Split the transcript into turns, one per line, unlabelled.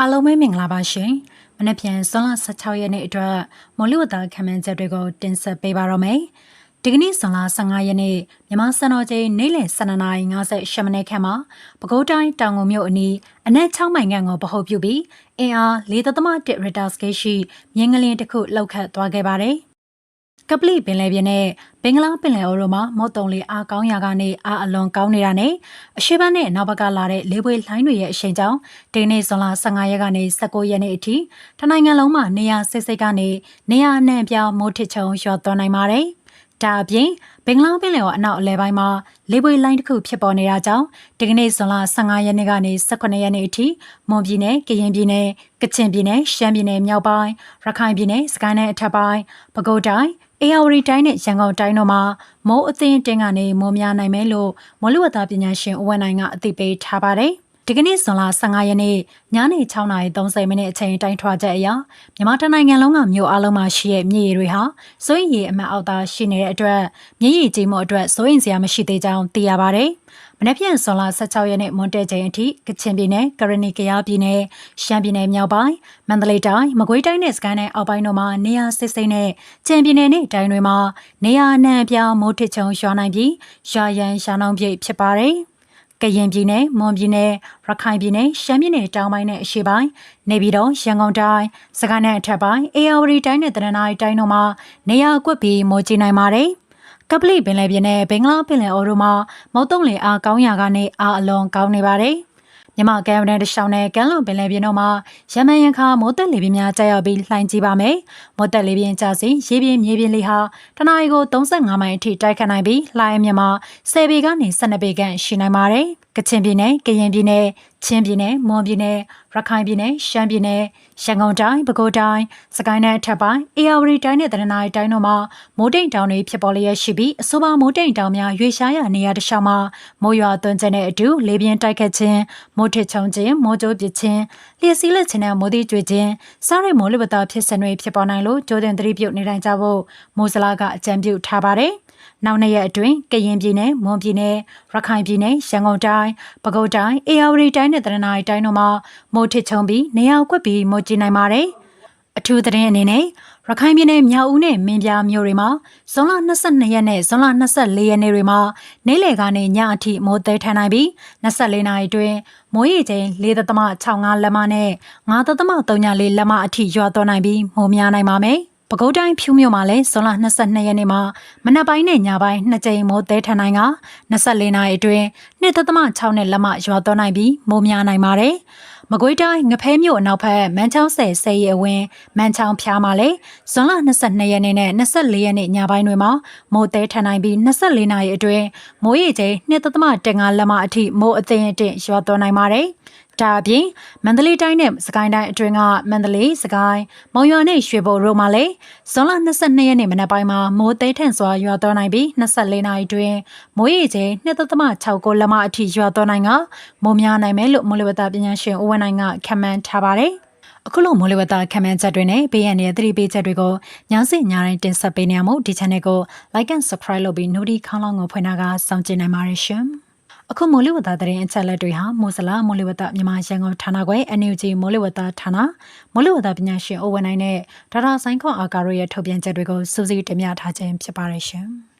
အားလုံးပဲမင်္ဂလာပါရှင်။မနေ့ပြန်ဇွန်လ16ရက်နေ့အတွက်မော်လီဝတ်သားခံမှန်းချက်တွေကိုတင်ဆက်ပေးပါရမယ်။ဒီကနေ့ဇွန်လ15ရက်နေ့မြန်မာစံတော်ချိန်နေ့လယ်12:58မိနစ်ခန့်မှာပဲခူးတိုင်းတောင်ငုံမြို့အနီးအနက်6မိုင်ခန့်ကိုဗဟုပြုပြီးအင်အား4.1 Richter scale ရှိမြင်းကလင်းတစ်ခုလောက်ခတ်သွားခဲ့ပါတယ်။ ကပလီပင်လယ်ပြင်နဲ့ဘင်္ဂလားပင်လယ်အော်တို့မှာမုတ်တုံလေးအားကောင်းရာကနေအားအလွန်ကောင်းနေတာနဲ့အရှိဘတ်နဲ့နောက်ဘက်ကလာတဲ့လေးပွေလှိုင်းတွေရဲ့အရှိန်ကြောင့်ဒီနေ့ဇွန်လ15ရက်ကနေ19ရက်နေ့အထိတနိုင်ငံလုံးမှာနေရာစိတ်စိတ်ကနေနေရာအနှံ့အပြားမိုးထစ်ချုံရွာသွန်းနိုင်ပါတယ်။ဒါအပြင်ဘင်္ဂလားပင်လယ်အော်အနောက်အလဲပိုင်းမှာလေပွေလိုင်းတစ်ခုဖြစ်ပေါ်နေတာကြောင့်ဒီကနေ့ဇွန်လ15ရက်နေ့ကနေ18ရက်နေ့အထိမွန်ပြည်နယ်၊ကရင်ပြည်နယ်၊ကချင်ပြည်နယ်၊ရှမ်းပြည်နယ်မြောက်ပိုင်း၊ရခိုင်ပြည်နယ်၊စကိုင်းတိုင်းအထက်ပိုင်း၊ပဲခူးတိုင်း အေယာဝတီတိုင်းနဲ့ရန်ကုန်တိုင်းတို့မှာမိုးအသင်းတင်းကနေမိုးများနိုင်မယ်လို့မော်လဝသပညာရှင်ဦးဝင်းနိုင်ကအသိပေးထားပါတယ်။ဒီကနေ့ဇွန်လ15ရက်နေ့ညနေ6:30မိနစ်အချိန်တိုင်းထွာချက်အရမြန်မာတိုင်းနိုင်ငံလုံးကမြို့အလုံးမှာရှိတဲ့မြေတွေဟာစိုးရင်ရည်အမှတ်အောက်သားရှိနေတဲ့အတွက်မြေရည်ကြီးမှုအတွက်စိုးရင်စရာမရှိသေးကြောင်းသိရပါတယ်။ မနေ့ပြန်ဇွန်လ16ရက်နေ့မွန်တဲချိန်အထိကချင်ပြည်နယ်ကရဏီကယားပြည်နယ်ရှမ်းပြည်နယ်မြောက်ပိုင်းမန္တလေးတိုင်းမကွေးတိုင်းနဲ့စကိုင်းတိုင်းအောက်ပိုင်းတို့မှာနေရာစစ်စိမ့်နဲ့ကြံပြည်နယ်နဲ့တိုင်းတွေမှာနေရာအနှံ့အပြားမိုးထစ်ချုံရွာနိုင်ပြီးရာရန်ရှာနှောင်းပြည့်ဖြစ်ပါတယ်ကရင်ပြည်နယ်မွန်ပြည်နယ်ရခိုင်ပြည်နယ်ရှမ်းပြည်နယ်တောင်ပိုင်းနဲ့အရှေ့ပိုင်းနေပြည်တော်ရန်ကုန်တိုင်းစကိုင်းနယ်အထက်ပိုင်းအေရဝတီတိုင်းနဲ့တနင်္သာရီတိုင်းတို့မှာနေရာကွက်ပြီးမိုးကြီးနိုင်ပါတယ်။ ကပလီပင်လယ်ပြင်နဲ့ဘင်္ဂလားပင်လယ်အော်တို့မှာမုတ်တုံလင်အားကောင်းရာကနေအားအလွန်ကောင်းနေပါတယ်။မြမကမ်ဗန်တရှောင်းနဲ့ကမ်းလွန်ပင်လယ်ပြင်တို့မှာရမန်ရန်ခါမိုးတက်လေပြင်းများကြာရောက်ပြီးလှိုင်းကြီးပါမယ်။မိုးတက်လေပြင်းကျစဉ်ရေပြင်းမြေပြင်းလေးဟာတနအီကို35မိုင်အထိတိုက်ခတ်နိုင်ပြီးလှိုင်းအမြင့်မှာ10ပေကနေ12ပေခန့်ရှိနိုင်ပါတယ်။ကချင်ပြည်နယ်၊ကရင်ပြည်နယ်၊ချင်းပြည်နယ်၊မွန်ပြည်နယ်၊ရခိုင်ပြည်နယ်၊ရှမ်းပြည်နယ်၊ရန်ကုန်တိုင်း၊ပဲခူးတိုင်း၊စကိုင်းတိုင်းအထက်ပိုင်း၊အေရဝတီတိုင်းနဲ့တနင်္သာရီတိုင်းတို့မှာမိုးတိမ်တောင်တွေဖြစ်ပေါ်လျက်ရှိပြီးအဆိုပါမိုးတိမ်တောင်များရွေရှားရာနေရာတစ်လျှောက်မှာမိုးရွာသွန်းခြင်းနဲ့အတူလေပြင်းတိုက်ခတ်ခြင်း၊မိုးထစ်ချုံခြင်း၊မိုးကြိုးပစ်ခြင်း၊လျှက်စီးလက်ခြင်းနဲ့မိုးတိကျွေခြင်းစားရမိုးလေဝသဖြစ်စဉ်တွေဖြစ်ပေါ်နိုင်လို့ကြိုးတင်သတိပြုနေတိုင်းကြဖို့မိုးစလာကအကြံပြုထားပါတယ်။ နောက်နှစ်ရက်အတွင်းကရင်ပြည်နယ်၊မွန်ပြည်နယ်၊ရခိုင်ပြည်နယ်၊ရန်ကုန်တိုင်း၊ပဲခူးတိုင်း၊အေရဝတီတိုင်းနဲ့တရနာရီတိုင်းတို့မှာမိုးထစ်ချုံပြီးနေရာကွက်ပြီးမိုးကြီးနိုင်ပါတယ်။အထူးသတင်းအနေနဲ့ရခိုင်ပြည်နယ်မြောက်ဦးနဲ့မင်းပြားမြို့တွေမှာဇွန်လ22ရက်နဲ့ဇွန်လ24ရက်နေ့တွေမှာနေ့လယ်ကနေညအထိမိုးသေးထန်နိုင်ပြီး24နာရီအတွင်းမိုးရေချိန်4.65လက်မနဲ့9.34လက်မအထိရွာသွန်းနိုင်ပြီးမိုးများနိုင်ပါမယ်။ ပဲခူးတိုင်းဖြူးမြို့မှာလည်းဇွန်လ22ရက်နေ့မှာမနက်ပိုင်းနဲ့ညပိုင်းနှစ်ကြိမ်မိုးသဲထန်နိုင်က24နာရီအတွင်း2.6နဲ့လက်မရွာသွန်းနိုင်ပြီးမိုးများနိုင်ပါတယ်။မကွေးတိုင်းငဖဲမြို့အနောက်ဘက်မန်းချောင်းဆယ်ဆယ်ရဲအဝင်းမန်းချောင်းဖျားမှာလည်းဇွန်လ22ရက်နေ့နဲ့24ရက်နေ့ညပိုင်းတွေမှာမိုးသဲထန်နိုင်ပြီး24နာရီအတွင်းမိုးရေချိန်2.5လက်မအထိမိုးအသင်းအင့်ရွာသွန်းနိုင်ပါတယ်။ ဒါအပြင်မန္တလေးတိုင်းနဲ့စကိုင်းတိုင်းအတွင်းကမန္တလေးစကိုင်းမုံရွာနဲ့ရွှေဘိုတို့မှာလည်းဇွန်လ22ရက်နေ့မနက်ပိုင်းမှာမိုးသိထန်စွာရွာသွန်းနိုင်ပြီး24နာရီတွင်မိုးရေချိန်2.69လက်မအထိရွာသွန်းနိုင်ကမိုးများနိုင်မယ်လို့မိုးလေဝသပညာရှင်ဦးဝင်းနိုင်ကခန့်မှန်းထားပါတယ်အခုလိုမိုးလေဝသခန့်မှန်းချက်တွေနဲ့ဘေးရန်ရဲ့သတိပေးချက်တွေကိုညစီညတိုင်းတင်ဆက်ပေးနေရမို့ဒီ channel ကို like and subscribe လုပ်ပြီး notification ခေါင်းလောင်းကိုဖွင့်ထားကစောင့်ကြည့်နိုင်ပါတယ်ရှင်။ အခုမိုးလေဝသသတင်းအချက်အလက်တွေဟာမိုးစလာမိုးလေဝသမြန်မာရန်ကုန်ဌာနခွဲ NUG မိုးလေဝသဌာနမိုးလေဝသပညာရှင်အိုဝနိုင်နဲ့ဒေါက်တာဆိုင်ခွန်အာကာတို့ရဲ့ထုတ်ပြန်ချက်တွေကိုစူးစီးတင်ပြထားခြင်းဖြစ်ပါတယ်ရှင်။